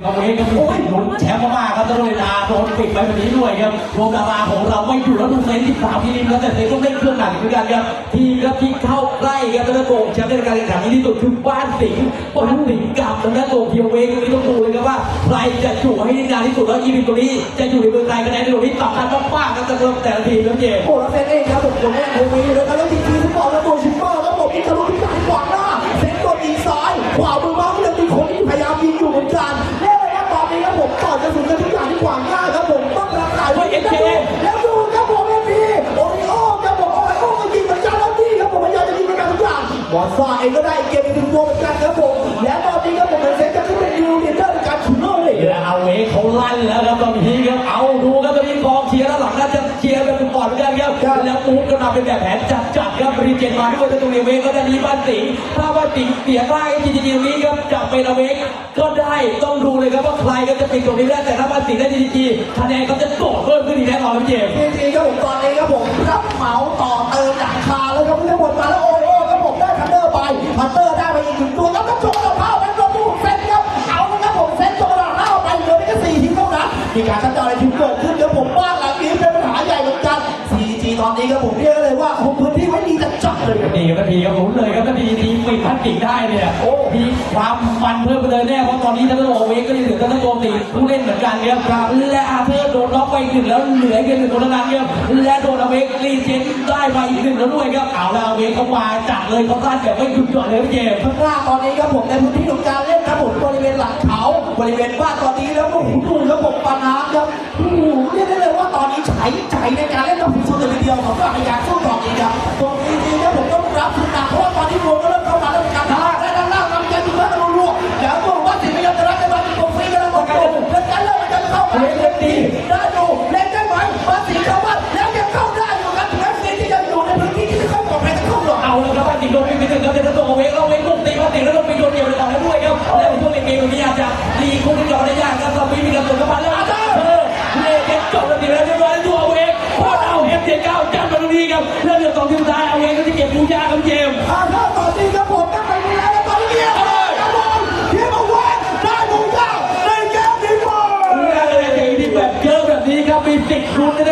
เราเองก็โอ้ยลุ้นแชมป์มากครับตลอดเวลาโดนปิดไปแบบนี้ด้วยครับรวมดาราของเราไม่อยู่แล้วดูเซนที่สามที่ริมแล้วแต่เซนต้องเล่นเครื่องหนักเหมือนกันครับทีมครับที่เข้าใกล้ครับตะโกงแชมป์ในการแข่งขันนี้ที่สุดคือบ้านสิงห์บ้านสิงห์กับทางด้านโกงเทียวเวงตรงนี้ต้องดูเลยครับว่าใครจะอยู่ให้ด้นานที่สุดแล้วอีพีตัวนี้จะอยู่ในเมืองไทยคะแนนในตรงนี้สำคัญมากๆครับสำหรับแต่ละทีมครับเจมส์โอ้แล้วเซนเองครับผมคนแรกคนนี้เลยครับแล้วจริงๆทุกบอลแล้วตัวชิปเปอร์ บอลซ่าเองก็ได้เกมเป็นตัวเหมือนกันครับผม และตอนนี้ครับผมเป็นเซนจะขึ้นเป็นยูเนียนเดอร์ในการชุนโลกเลยและเอาเวเขาลั่นแล้วครับตอนนี้ครับเอาดูครับตอนนี้กองเชียร์ด้านหลังน่าจะเชียร์กันเป็นปอดเหมือนกันครับแล้วมูฟก็นำเป็นแบบแผนจัดจัดๆครับรีเจนมาด้วยแต่ตรงนี้เวก็จะมีบ้านสิงห์ถ้าบ้านสิงห์เสียได้จริงๆตรงนี้ครับจะเป็นเอาเวกก็ได้ต้องดูเลยครับว่าใครก็จะปิดตรงนี้ได้แต่ถ้าบ้านสิงห์ได้จริงๆคะแนนเขาจะโดดเพิ่มขึ้นอีกแน่นอนครับเจมส์จริงๆครับผมตอนนี้ มีการชัดเจนในทีมเกิดขึ้นครับผมบ้านหลังนี้เป็นปัญหาใหญ่เหมือนกัน 4G ตอนนี้ครับผมเรียกเลยว่าคุมพื้นที่ไว้ดีจัดจัดเลยดีครับทีครับลุ้นเลยครับถ้าทีทีปิดพัดติกได้เนี่ยโอ้มีความมันเพิ่มไปเลยแน่เพราะตอนนี้ทั้งตัวเวกก็ยังเหลือทั้งตัวตีผู้เล่นเหมือนกันครับและอาเธอร์โดนน็อกไปอีกหนึ่งแล้วเหลือเพียงหนึ่งคนเท่านั้นครับและโดนอาเวกรีเจนได้ไปอีกหนึ่งแล้วด้วยครับเอาแล้วอาเวกเขามาจัดเลยเขาสั้นแบบไม่หยุดหย่อนเลยครับเจมส์ข้างล่างตอนนี้ครับผมในพื้นที่ของการเล่นครับผม บริเวณบ้านตอนนี้แล้วก็หูดูแลระบบปานาครับโอ้โหเรียกได้เลยว่าตอนนี้ใช้ใจในการเล่นกับผู้ชมเลยเดียวสำหรับใการสู้ต่อนี้ครับตรงนี้นี่ยผมต้องรับทุกหนักเพราะว่าตอนนี้รวมก็เริ่มเข้ามาแล้วเป็นการท้าและด้านล่างนำใจถึงแม้จะรัวแล้วก็วัดสิพยายามจะรักกันมาตรงฟรีก็แล้วกันและกันเริ่มมันจะเข้ามาเล่นดีได้ดูเล่นได้ไหมวัดสิเข้ามาแล้วยังเข้าได้อยู่กันถึงแม้สิที่จะอยู่ในพื้นที่ที่จะเข้าก่อนใครจะเข้าหรอกเอาแล้ครับวัดสิโดนไปถึงครับจะต้องเอาเวงเอาเวงลงตีวัดสิแล้วลงไปโดนเดี่ยวเลต่อแล้วด้วยครับแล้ว เกมตรงนี้อาจจะดีคู่ที่ยอได้ยากครับตอนนี้มีกระสุนเแล้วอาจายเก็จบระเบีแล้วเรียบร้ออเองพอเอาเอฟเจ็ดเก้าจัดมาตดีครับแล้วอดสองทีมทายเอาเองก็จะเก็บลูกาครัเกมอาจาต่อที่รับผตั้งแต่นี้แล้วตอนนี้เนี่ยครับผมเทียบอาได้ลูกากใเกมนี้ก่อนเยอะแบบนี้ครับมีสิทธิ์ได้